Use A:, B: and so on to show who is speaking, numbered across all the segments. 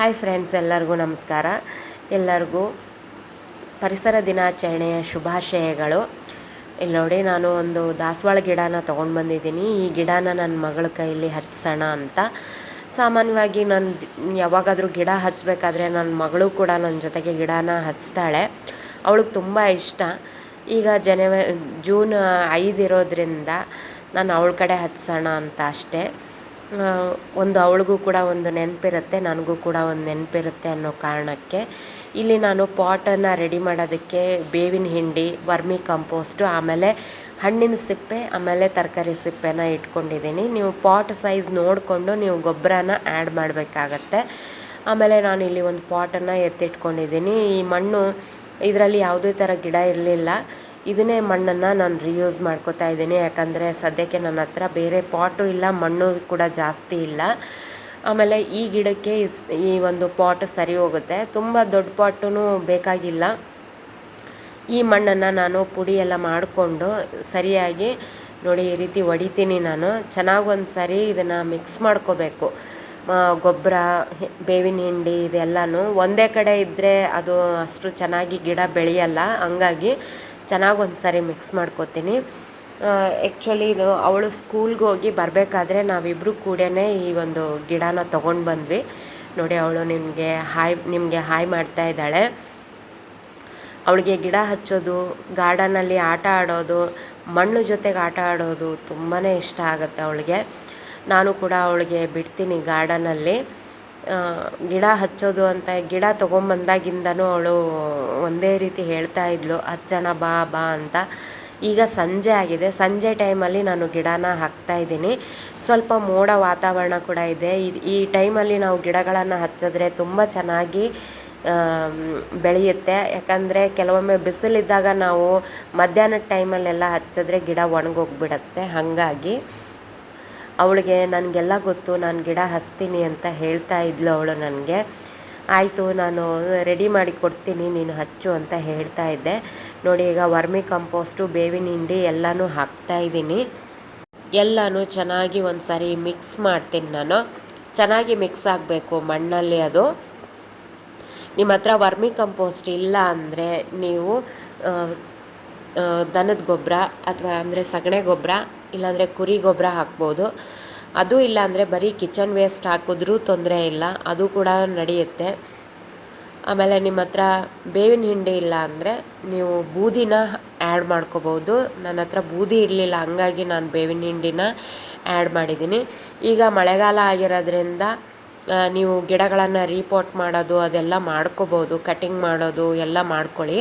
A: Hi friends, ಎಲ್ಲರಿಗೂ ನಮಸ್ಕಾರ. ಎಲ್ಲರಿಗೂ ಪರಿಸರ ದಿನಾಚರಣೆಯ ಶುಭಾಶಯಗಳು. ಇಲ್ಲಿ ನೋಡಿ, ನಾನು ಒಂದು ದಾಸವಾಳ ಗಿಡನ ತೊಗೊಂಡು ಬಂದಿದ್ದೀನಿ. ಈ ಗಿಡನ ನನ್ನ ಮಗಳ ಕೈಯಲ್ಲಿ ಹಚ್ಸೋಣ ಅಂತ. ಸಾಮಾನ್ಯವಾಗಿ ನಾನು ಯಾವಾಗಾದರೂ ಗಿಡ ಹಚ್ಚಬೇಕಾದ್ರೆ ನನ್ನ ಮಗಳು ಕೂಡ ನನ್ನ ಜೊತೆಗೆ ಗಿಡನ ಹಚ್ತಾಳೆ ಅವಳಿಗೆ ತುಂಬ ಇಷ್ಟ. ಈಗ ಜನವ ಜೂನ್ ಐದು ಇರೋದ್ರಿಂದ ನಾನು ಅವಳ ಕಡೆ ಹಚ್ಸೋಣ ಅಂತ ಅಷ್ಟೇ. ಒಂದು ಅವಳಿಗೂ ಕೂಡ ಒಂದು ನೆನಪಿರುತ್ತೆ, ನನಗೂ ಕೂಡ ಒಂದು ನೆನಪಿರುತ್ತೆ ಅನ್ನೋ ಕಾರಣಕ್ಕೆ. ಇಲ್ಲಿ ನಾನು ಪಾಟನ್ನು ರೆಡಿ ಮಾಡೋದಕ್ಕೆ ಬೇವಿನ ಹಿಂಡಿ, ವರ್ಮಿ ಕಂಪೋಸ್ಟು ಆಮೇಲೆ ಹಣ್ಣಿನ ಸಿಪ್ಪೆ, ಆಮೇಲೆ ತರಕಾರಿ ಸಿಪ್ಪೆನ ಇಟ್ಕೊಂಡಿದ್ದೀನಿ. ನೀವು ಪಾಟ್ ಸೈಜ್ ನೋಡಿಕೊಂಡು ನೀವು ಗೊಬ್ಬರನ ಆ್ಯಡ್ ಮಾಡಬೇಕಾಗತ್ತೆ. ಆಮೇಲೆ ನಾನು ಇಲ್ಲಿ ಒಂದು ಪಾಟನ್ನು ಎತ್ತಿಟ್ಕೊಂಡಿದ್ದೀನಿ. ಈ ಮಣ್ಣು, ಇದರಲ್ಲಿ ಯಾವುದೇ ಥರ ಗಿಡ ಇರಲಿಲ್ಲ. ಇದನ್ನೇ ಮಣ್ಣನ್ನು ನಾನು ರಿಯೂಸ್ ಮಾಡ್ಕೋತಾ ಇದ್ದೀನಿ. ಯಾಕಂದರೆ ಸದ್ಯಕ್ಕೆ ನನ್ನ ಹತ್ರ ಬೇರೆ ಪಾಟು ಇಲ್ಲ, ಮಣ್ಣು ಕೂಡ ಜಾಸ್ತಿ ಇಲ್ಲ. ಆಮೇಲೆ ಈ ಗಿಡಕ್ಕೆ ಈ ಒಂದು ಪಾಟ್ ಸರಿ ಹೋಗುತ್ತೆ. ತುಂಬ ದೊಡ್ಡ ಪಾಟೂ ಬೇಕಾಗಿಲ್ಲ. ಈ ಮಣ್ಣನ್ನು ನಾನು ಪುಡಿ ಎಲ್ಲ ಮಾಡಿಕೊಂಡು ಸರಿಯಾಗಿ ನೋಡಿ ಈ ರೀತಿ ಹೊಡಿತೀನಿ ನಾನು. ಚೆನ್ನಾಗಿ ಒಂದು ಸರಿ ಇದನ್ನು ಮಿಕ್ಸ್ ಮಾಡ್ಕೋಬೇಕು. ಗೊಬ್ಬರ ಬೇವಿನ ಹಿಂಡಿ ಇದೆಲ್ಲನೂ. ಒಂದೇ ಕಡೆ ಇದ್ದರೆ ಅದು ಅಷ್ಟು ಚೆನ್ನಾಗಿ ಗಿಡ ಬೆಳೆಯಲ್ಲ. ಹಂಗಾಗಿ ಚೆನ್ನಾಗಿ ಒಂದು ಸಾರಿ ಮಿಕ್ಸ್ ಮಾಡ್ಕೋತೀನಿ. ಆ್ಯಕ್ಚುಲಿ ಇದು ಅವಳು ಸ್ಕೂಲ್ಗೆ ಹೋಗಿ ಬರಬೇಕಾದ್ರೆ ನಾವಿಬ್ಬರು ಕೂಡ ಈ ಒಂದು ಗಿಡನ ತೊಗೊಂಡು ಬಂದ್ವಿ. ನೋಡಿ ಅವಳು ನಿಮಗೆ ಹಾಯ್ ನಿಮಗೆ ಹಾಯ್ ಮಾಡ್ತಾ ಇದ್ದಾಳೆ. ಅವಳಿಗೆ ಗಿಡ ಹಚ್ಚೋದು ಗಾರ್ಡನಲ್ಲಿ ಆಟ ಆಡೋದು, ಮಣ್ಣು ಜೊತೆಗೆ ಆಟ ಆಡೋದು ತುಂಬಾ ಇಷ್ಟ ಆಗುತ್ತೆ ಅವಳಿಗೆ. ನಾನು ಕೂಡ ಅವಳಿಗೆ ಬಿಡ್ತೀನಿ ಗಾರ್ಡನಲ್ಲಿ ಗಿಡ ಹಚ್ಚೋದು ಅಂತ ಗಿಡ ತೊಗೊಂಬಂದಾಗಿಂದನೂ ಅವಳು ಒಂದೇ ರೀತಿ ಹೇಳ್ತಾ ಇದ್ಳು ಹಚ್ಚೋಣ ಬಾ ಬಾ ಅಂತ. ಈಗ ಸಂಜೆ ಆಗಿದೆ. ಸಂಜೆ ಟೈಮಲ್ಲಿ ನಾನು ಗಿಡನ ಹಾಕ್ತಾ ಇದ್ದೀನಿ. ಸ್ವಲ್ಪ ಮೋಡ ವಾತಾವರಣ ಕೂಡ ಇದೆ. ಈ ಈ ಟೈಮಲ್ಲಿ ನಾವು ಗಿಡಗಳನ್ನು ಹಚ್ಚಿದ್ರೆ ತುಂಬ ಚೆನ್ನಾಗಿ ಬೆಳೆಯುತ್ತೆ. ಯಾಕಂದರೆ ಕೆಲವೊಮ್ಮೆ ಬಿಸಿಲಿದ್ದಾಗ ನಾವು ಮಧ್ಯಾಹ್ನದ ಟೈಮಲ್ಲೆಲ್ಲ ಹಚ್ಚಿದ್ರೆ ಗಿಡ ಒಣಗೋಗ್ಬಿಡತ್ತೆ. ಹಾಗಾಗಿ ಅವಳಿಗೆ ನನಗೆಲ್ಲ ಗೊತ್ತು, ನಾನು ಗಿಡ ಹಚ್ತೀನಿ ಅಂತ ಹೇಳ್ತಾ ಇದ್ಲು ಅವಳು ನನಗೆ. ಆಯಿತು, ನಾನು ರೆಡಿ ಮಾಡಿ ಕೊಡ್ತೀನಿ, ನೀನು ಹಚ್ಚು ಅಂತ ಹೇಳ್ತಾ ಇದ್ದೆ. ನೋಡಿ, ಈಗ ವರ್ಮಿ ಕಂಪೋಸ್ಟು ಬೇವಿನ ಹಿಂಡಿ ಎಲ್ಲನೂ ಹಾಕ್ತಾ ಇದ್ದೀನಿ. ಎಲ್ಲನೂ ಚೆನ್ನಾಗಿ ಒಂದು ಸಾರಿ ಮಿಕ್ಸ್ ಮಾಡ್ತೀನಿ ನಾನು. ಚೆನ್ನಾಗಿ ಮಿಕ್ಸ್ ಆಗಬೇಕು ಮಣ್ಣಲ್ಲಿ ಅದು. ನಿಮ್ಮ ಹತ್ರ ವರ್ಮಿ ಕಂಪೋಸ್ಟ್ ಇಲ್ಲ ಅಂದರೆ ನೀವು ದನದ ಗೊಬ್ಬರ ಅಥವಾ ಅಂದರೆ ಸಗಣಿ ಗೊಬ್ಬರ ಇಲ್ಲಾಂದರೆ ಕುರಿ ಗೊಬ್ಬರ ಹಾಕ್ಬೋದು. ಅದು ಇಲ್ಲಾಂದರೆ ಬರೀ ಕಿಚನ್ ವೇಸ್ಟ್ ಹಾಕಿದ್ರೂ ತೊಂದರೆ ಇಲ್ಲ, ಅದು ಕೂಡ ನಡೆಯುತ್ತೆ. ಆಮೇಲೆ ನಿಮ್ಮ ಹತ್ರ ಬೇವಿನ ಹಿಂಡಿ ಇಲ್ಲ ಅಂದರೆ ನೀವು ಬೂದಿನ ಆ್ಯಡ್ ಮಾಡ್ಕೋಬೋದು. ನನ್ನ ಹತ್ರ ಬೂದಿ ಇರಲಿಲ್ಲ, ಹಂಗಾಗಿ ನಾನು ಬೇವಿನ ಹಿಂಡಿನ ಆ್ಯಡ್ ಮಾಡಿದ್ದೀನಿ. ಈಗ ಮಳೆಗಾಲ ಆಗಿರೋದ್ರಿಂದ ನೀವು ಗಿಡಗಳನ್ನು ರೀಪೋರ್ಟ್ ಮಾಡೋದು, ಅದೆಲ್ಲ ಮಾಡ್ಕೋಬೋದು. ಕಟಿಂಗ್ ಮಾಡೋದು ಎಲ್ಲ ಮಾಡ್ಕೊಳ್ಳಿ.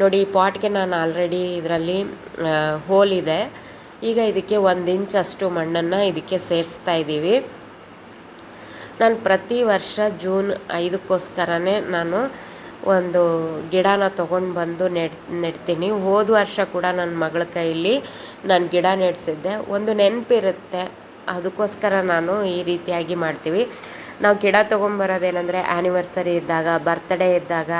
A: ನೋಡಿ, ಈ ಪಾಟ್ಗೆ ನಾನು ಆಲ್ರೆಡಿ ಇದರಲ್ಲಿ ಹೋಲ್ ಇದೆ. ಈಗ ಇದಕ್ಕೆ ಒಂದು ಇಂಚ್ ಅಷ್ಟು ಮಣ್ಣನ್ನು ಇದಕ್ಕೆ ಸೇರಿಸ್ತಾ ಇದ್ದೀವಿ. ನಾನು ಪ್ರತಿ ವರ್ಷ ಜೂನ್ ಐದಕ್ಕೋಸ್ಕರನೇ ನಾನು ಒಂದು ಗಿಡನ ತೊಗೊಂಡು ಬಂದು ನೆಡ್, ನೆಡ್ತೀನಿ. ಹೋದ ವರ್ಷ ಕೂಡ ನನ್ನ ಮಗಳ ಕೈಯಲ್ಲಿ ನಾನು ಗಿಡ ನೆಡ್ಸಿದ್ದೆ. ಒಂದು ನೆನಪಿರುತ್ತೆ. ಅದಕ್ಕೋಸ್ಕರ ನಾನು ಈ ರೀತಿಯಾಗಿ ಮಾಡ್ತೀವಿ. ನಾವು ಗಿಡ ತೊಗೊಂಬರೋದೇನೆಂದರೆ ಆ್ಯನಿವರ್ಸರಿ ಇದ್ದಾಗ ಬರ್ತ್ಡೇ ಇದ್ದಾಗ,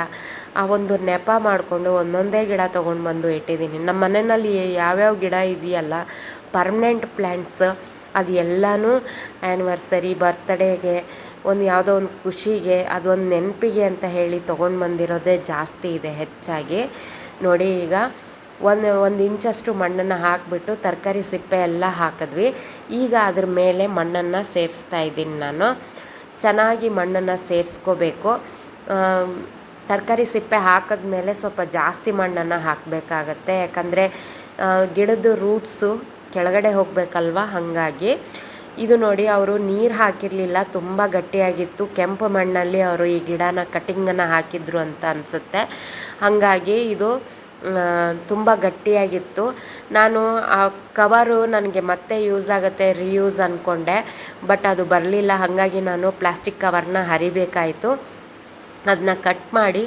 A: ಆ ಒಂದು ನೆಪ ಮಾಡಿಕೊಂಡು ಒಂದೊಂದೇ ಗಿಡ ತೊಗೊಂಡು ಬಂದು ಇಟ್ಟಿದ್ದೀನಿ. ನಮ್ಮ ಮನೆಯಲ್ಲಿ ಯಾವ್ಯಾವ ಗಿಡ ಇದೆಯಲ್ಲ ಪರ್ಮನೆಂಟ್ ಪ್ಲ್ಯಾಂಟ್ಸ್ ಅದು ಎಲ್ಲನೂ ಆ್ಯನಿವರ್ಸರಿ ಬರ್ತ್ಡೇಗೆ ಒಂದು ಯಾವುದೋ ಒಂದು ಖುಷಿಗೆ ಅದೊಂದು ನೆನಪಿಗೆ ಅಂತ ಹೇಳಿ ತೊಗೊಂಡು ಬಂದಿರೋದೇ ಜಾಸ್ತಿ ಇದೆ ಹೆಚ್ಚಾಗಿ. ನೋಡಿ ಈಗ ಒಂದು ಒಂದು ಇಂಚಷ್ಟು ಮಣ್ಣನ್ನು ಹಾಕಿಬಿಟ್ಟು ತರಕಾರಿ ಸಿಪ್ಪೆ ಎಲ್ಲ ಹಾಕಿದ್ವಿ. ಈಗ ಅದ್ರ ಮೇಲೆ ಮಣ್ಣನ್ನು ಸೇರಿಸ್ತಾ ಇದ್ದೀನಿ ನಾನು. ಚೆನ್ನಾಗಿ ಮಣ್ಣನ್ನು ಸೇರಿಸ್ಕೋಬೇಕು. ತರಕಾರಿ ಸಿಪ್ಪೆ ಹಾಕಿದ ಮೇಲೆ ಸ್ವಲ್ಪ ಜಾಸ್ತಿ ಮಣ್ಣನ್ನು ಹಾಕಬೇಕಾಗತ್ತೆ. ಯಾಕಂದರೆ ಗಿಡದ ರೂಟ್ಸು ಕೆಳಗಡೆ ಹೋಗಬೇಕಲ್ವ? ಹಾಗಾಗಿ ಇದು ನೋಡಿ ಅವರು ನೀರು ಹಾಕಿರಲಿಲ್ಲ, ತುಂಬ ಗಟ್ಟಿಯಾಗಿತ್ತು. ಕೆಂಪು ಮಣ್ಣಲ್ಲಿ ಅವರು ಈ ಗಿಡನ ಕಟಿಂಗನ್ನು ಹಾಕಿದ್ರು ಅಂತ ಅನಿಸುತ್ತೆ. ಹಾಗಾಗಿ ಇದು ತುಂಬ ಗಟ್ಟಿಯಾಗಿತ್ತು. ನಾನು ಆ ಕವರು ನನಗೆ ಮತ್ತೆ ಯೂಸ್ ಆಗುತ್ತೆ ರಿಯೂಸ್ ಅಂದ್ಕೊಂಡೆ ಬಟ್ ಅದು ಬರಲಿಲ್ಲ. ಹಾಗಾಗಿ ನಾನು ಪ್ಲಾಸ್ಟಿಕ್ ಕವರನ್ನ ಹರಿಬೇಕಾಯಿತು. ಅದನ್ನ ಕಟ್ ಮಾಡಿ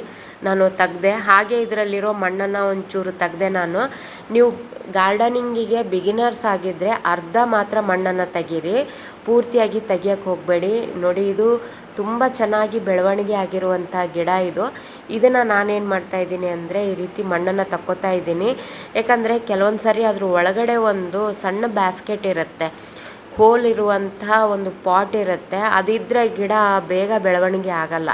A: ನಾನು ತೆಗ್ದೆ, ಹಾಗೆ ಇದರಲ್ಲಿರೋ ಮಣ್ಣನ್ನು ಒಂಚೂರು ತೆಗ್ದೆ ನಾನು. ನೀವು ಗಾರ್ಡನಿಂಗಿಗೆ ಬಿಗಿನರ್ಸ್ ಆಗಿದ್ದರೆ ಅರ್ಧ ಮಾತ್ರ ಮಣ್ಣನ್ನು ತೆಗೀರಿ. ಪೂರ್ತಿಯಾಗಿ ತೆಗಿಯೋಕ್ಕೆ ಹೋಗಬೇಡಿ. ನೋಡಿ, ಇದು ತುಂಬ ಚೆನ್ನಾಗಿ ಬೆಳವಣಿಗೆ ಆಗಿರುವಂಥ ಗಿಡ ಇದು. ಇದನ್ನು ನಾನೇನು ಮಾಡ್ತಾಯಿದ್ದೀನಿ ಅಂದರೆ ಈ ರೀತಿ ಮಣ್ಣನ್ನು ತಕ್ಕೋತಾ ಇದ್ದೀನಿ. ಯಾಕಂದರೆ ಕೆಲವೊಂದು ಸರಿ ಅದ್ರ ಒಳಗಡೆ ಒಂದು ಸಣ್ಣ ಬ್ಯಾಸ್ಕೆಟ್ ಇರುತ್ತೆ. ಹೋಲ್ ಇರುವಂತಹ ಒಂದು ಪಾಟ್ ಇರುತ್ತೆ. ಅದಿದ್ದರೆ ಗಿಡ ಬೇಗ ಬೆಳವಣಿಗೆ ಆಗಲ್ಲ.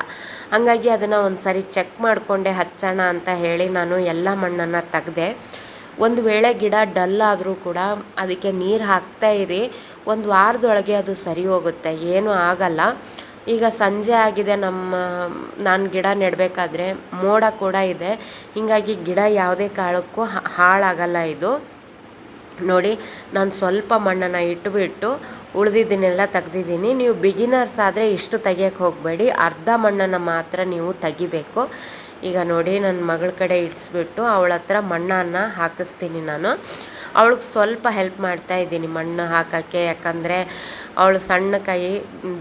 A: ಹಂಗಾಗಿ ಅದನ್ನು ಒಂದು ಸರಿ ಚೆಕ್ ಮಾಡಿಕೊಂಡೆ, ಹಚ್ಚೋಣ ಅಂತ ಹೇಳಿ ನಾನು ಎಲ್ಲ ಮಣ್ಣನ್ನು ತೆಗೆದೆ. ಒಂದು ವೇಳೆ ಗಿಡ ಡಲ್ ಆದರೂ ಕೂಡ ಅದಕ್ಕೆ ನೀರು ಹಾಕ್ತಾ ಇರಿ. ಒಂದು ವಾರದೊಳಗೆ ಅದು ಸರಿ ಹೋಗುತ್ತೆ, ಏನೂ ಆಗಲ್ಲ. ಈಗ ಸಂಜೆ ಆಗಿದೆ, ನಮ್ಮ, ನಾನು ಗಿಡ ನೆಡಬೇಕಾದ್ರೆ ಮೋಡ ಕೂಡ ಇದೆ. ಹೀಗಾಗಿ ಗಿಡ ಯಾವುದೇ ಕಾಳಕ್ಕೂ ಹಾಳಾಗಲ್ಲ ಇದು. ನೋಡಿ, ನಾನು ಸ್ವಲ್ಪ ಮಣ್ಣನ್ನು ಇಟ್ಟುಬಿಟ್ಟು ಉಳಿದಿದ್ದನ್ನೆಲ್ಲ ತೆಗ್ದಿದ್ದೀನಿ. ನೀವು ಬಿಗಿನರ್ಸ್ ಆದರೆ ಇಷ್ಟು ತೆಗಿಯೋಕ್ಕೆ ಹೋಗಬೇಡಿ. ಅರ್ಧ ಮಣ್ಣನ್ನು ಮಾತ್ರ ನೀವು ತೆಗಿಬೇಕು. ಈಗ ನೋಡಿ ನನ್ನ ಮಗಳ ಕಡೆ ಇಡಿಸ್ಬಿಟ್ಟು ಅವಳ ಹತ್ರ ಮಣ್ಣನ್ನು ಹಾಕಿಸ್ತೀನಿ ನಾನು. ಅವಳಿಗೆ ಸ್ವಲ್ಪ ಹೆಲ್ಪ್ ಮಾಡ್ತಾ ಇದ್ದೀನಿ ಮಣ್ಣು ಹಾಕೋಕ್ಕೆ. ಯಾಕಂದರೆ, ಅವಳು ಸಣ್ಣ ಕೈ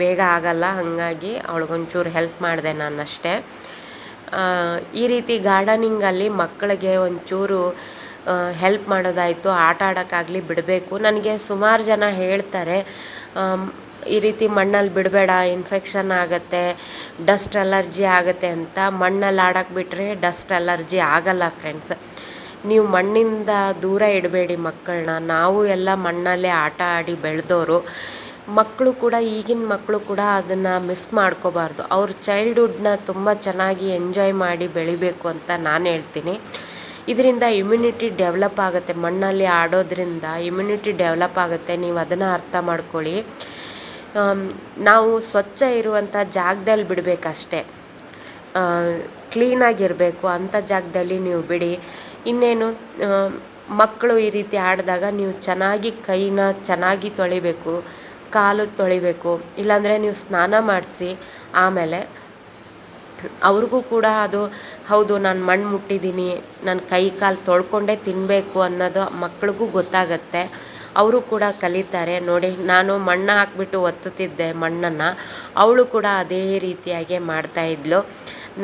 A: ಬೇಗ ಆಗಲ್ಲ. ಹಾಗಾಗಿ ಅವಳಿಗೊಂಚೂರು ಹೆಲ್ಪ್ ಮಾಡಿದೆ ನಾನು ಅಷ್ಟೇ ಈ ರೀತಿ ಗಾರ್ಡನಿಂಗಲ್ಲಿ ಮಕ್ಕಳಿಗೆ ಒಂಚೂರು ಹೆಲ್ಪ್ ಮಾಡೋದಾಯಿತು, ಆಟ ಆಡೋಕ್ಕಾಗಲಿ ಬಿಡಬೇಕು. ನನಗೆ ಸುಮಾರು ಜನ ಹೇಳ್ತಾರೆ ಈ ರೀತಿ ಮಣ್ಣಲ್ಲಿ ಬಿಡಬೇಡ ಇನ್ಫೆಕ್ಷನ್ ಆಗುತ್ತೆ ಡಸ್ಟ್ ಅಲರ್ಜಿ ಆಗುತ್ತೆ ಅಂತ. ಮಣ್ಣಲ್ಲಿ ಆಡೋಕ್ಕೆ ಬಿಟ್ಟರೆ ಡಸ್ಟ್ ಅಲರ್ಜಿ ಆಗಲ್ಲ ಫ್ರೆಂಡ್ಸ್ ನೀವು ಮಣ್ಣಿಂದ ದೂರ ಇಡಬೇಡಿ ಮಕ್ಕಳನ್ನ ನಾವು ಎಲ್ಲ ಮಣ್ಣಲ್ಲೇ ಆಟ ಆಡಿ ಬೆಳೆದವರು ಮಕ್ಕಳು ಕೂಡ, ಈಗಿನ ಮಕ್ಕಳು ಕೂಡ ಅದನ್ನು ಮಿಸ್ ಮಾಡ್ಕೋಬಾರ್ದು. ಅವ್ರ ಚೈಲ್ಡ್ಹುಡ್ನ ತುಂಬ ಚೆನ್ನಾಗಿ ಎಂಜಾಯ್ ಮಾಡಿ ಬೆಳಿಬೇಕು ಅಂತ ನಾನು ಹೇಳ್ತೀನಿ. ಇದರಿಂದ ಇಮ್ಯುನಿಟಿ ಡೆವಲಪ್ ಆಗುತ್ತೆ. ಮಣ್ಣಲ್ಲಿ ಆಡೋದ್ರಿಂದ ಇಮ್ಯುನಿಟಿ ಡೆವಲಪ್ ಆಗುತ್ತೆ. ನೀವು ಅದನ್ನು ಅರ್ಥ ಮಾಡ್ಕೊಳ್ಳಿ. ನಾವು ಸ್ವಚ್ಛ ಇರುವಂಥ ಜಾಗದಲ್ಲಿ ಬಿಡಬೇಕಷ್ಟೆ. ಕ್ಲೀನಾಗಿರಬೇಕು ಅಂಥ ಜಾಗದಲ್ಲಿ ನೀವು ಬಿಡಿ. ಇನ್ನೇನು ಮಕ್ಕಳು ಈ ರೀತಿ ಆಡಿದಾಗ ನೀವು ಚೆನ್ನಾಗಿ ಕೈನ ಚೆನ್ನಾಗಿ ತೊಳಿಬೇಕು, ಕಾಲು ತೊಳಿಬೇಕು. ಇಲ್ಲಾಂದರೆ ನೀವು ಸ್ನಾನ ಮಾಡಿಸಿ ಆಮೇಲೆ ಅವ್ರಿಗೂ ಕೂಡ ಅದು, ಹೌದು, ನಾನು ಮಣ್ಣು ಮುಟ್ಟಿದ್ದೀನಿ, ನಾನು ಕೈ ಕಾಲು ತೊಳ್ಕೊಂಡೇ ತಿನ್ನಬೇಕು ಅನ್ನೋದು ಮಕ್ಳಿಗೂ ಗೊತ್ತಾಗತ್ತೆ. ಅವರು ಕೂಡ ಕಲಿತಾರೆ. ನೋಡಿ, ನಾನು ಮಣ್ಣು ಹಾಕ್ಬಿಟ್ಟು ಒತ್ತುತ್ತಿದ್ದೆ ಮಣ್ಣನ್ನು. ಅವಳು ಕೂಡ ಅದೇ ರೀತಿಯಾಗಿ ಮಾಡ್ತಾಯಿದ್ಲು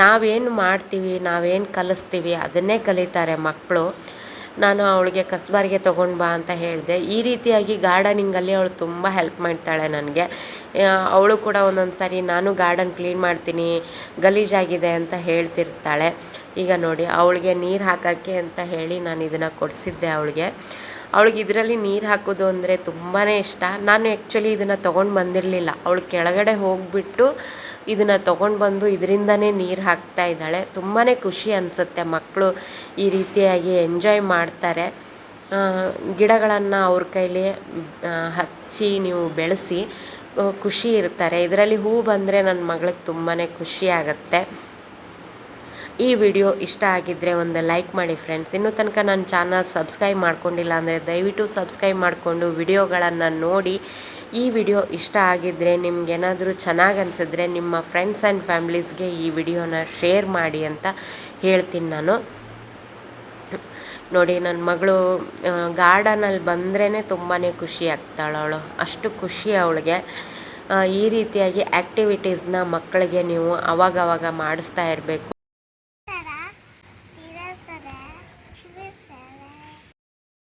A: ನಾವೇನು ಮಾಡ್ತೀವಿ, ನಾವೇನು ಕಲಿಸ್ತೀವಿ, ಅದನ್ನೇ ಕಲಿತಾರೆ ಮಕ್ಕಳು ನಾನು ಅವಳಿಗೆ ಕಸ್ಬಾರಿಗೆ ತೊಗೊಂಡು ಬಾ ಅಂತ ಹೇಳಿದೆ. ಈ ರೀತಿಯಾಗಿ ಗಾರ್ಡನಿಂಗಲ್ಲಿ ಅವಳು ತುಂಬ ಹೆಲ್ಪ್ ಮಾಡ್ತಾಳೆ ನನಗೆ. ಅವಳು ಕೂಡ ಒಂದೊಂದು ಸಾರಿ, ನಾನು ಗಾರ್ಡನ್ ಕ್ಲೀನ್ ಮಾಡ್ತೀನಿ, ಗಲೀಜಾಗಿದೆ ಅಂತ ಹೇಳ್ತಿರ್ತಾಳೆ. ಈಗ ನೋಡಿ, ಅವಳಿಗೆ ನೀರು ಹಾಕೋಕ್ಕೆ ಅಂತ ಹೇಳಿ ನಾನು ಇದನ್ನು ಕೊಡಿಸಿದ್ದೆ ಅವಳಿಗೆ. ಅವಳಿಗೆ ಇದರಲ್ಲಿ ನೀರು ಹಾಕೋದು ಅಂದರೆ ತುಂಬಾ ಇಷ್ಟ. ನಾನು ಆ್ಯಕ್ಚುಲಿ ಇದನ್ನು ತೊಗೊಂಡು ಬಂದಿರಲಿಲ್ಲ. ಅವಳು ಕೆಳಗಡೆ ಹೋಗಿಬಿಟ್ಟು ಇದನ್ನು ತೊಗೊಂಡು ಬಂದು ಇದರಿಂದನೇ ನೀರು ಹಾಕ್ತಾ ಇದ್ದಾಳೆ. ತುಂಬಾ ಖುಷಿ ಅನಿಸುತ್ತೆ ಮಕ್ಕಳು ಈ ರೀತಿಯಾಗಿ ಎಂಜಾಯ್ ಮಾಡ್ತಾರೆ. ಗಿಡಗಳನ್ನು ಅವ್ರ ಕೈಲಿ ಹಚ್ಚಿ ನೀವು ಬೆಳೆಸಿ. ಖುಷಿ ಇರ್ತಾರೆ ಇದರಲ್ಲಿ ಹೂ ಬಂದರೆ ನನ್ನ ಮಗಳಿಗೆ ತುಂಬಾ ಖುಷಿ ಆಗುತ್ತೆ. ಈ ವಿಡಿಯೋ ಇಷ್ಟ ಆಗಿದ್ದರೆ ಒಂದು ಲೈಕ್ ಮಾಡಿ ಫ್ರೆಂಡ್ಸ್. ಇನ್ನೂ ತನಕ ನನ್ನ ಚಾನಲ್ ಸಬ್ಸ್ಕ್ರೈಬ್ ಮಾಡ್ಕೊಂಡಿಲ್ಲ ಅಂದರೆ ದಯವಿಟ್ಟು ಸಬ್ಸ್ಕ್ರೈಬ್ ಮಾಡಿಕೊಂಡು ವಿಡಿಯೋಗಳನ್ನು ನೋಡಿ. ಈ ವಿಡಿಯೋ ಇಷ್ಟ ಆಗಿದ್ದರೆ ನಿಮಗೇನಾದರೂ ಚೆನ್ನಾಗಿ ಅನಿಸಿದ್ರೆ ನಿಮ್ಮ ಫ್ರೆಂಡ್ಸ್ ಆ್ಯಂಡ್ ಫ್ಯಾಮ್ಲೀಸ್ಗೆ ಈ ವಿಡಿಯೋನ ಶೇರ್ ಮಾಡಿ ಅಂತ ಹೇಳ್ತೀನಿ ನಾನು. ನೋಡಿ ನನ್ನ ಮಗಳು ಗಾರ್ಡನಲ್ಲಿ ಬಂದ್ರೇ ತುಂಬಾ ಖುಷಿ ಆಗ್ತಾಳೆ ಅವಳು. ಅಷ್ಟು ಖುಷಿ ಅವಳಿಗೆ. ಈ ರೀತಿಯಾಗಿ ಆ್ಯಕ್ಟಿವಿಟೀಸ್ನ ಮಕ್ಕಳಿಗೆ ನೀವು ಅವಾಗವಾಗ ಮಾಡಿಸ್ತಾ ಇರಬೇಕು.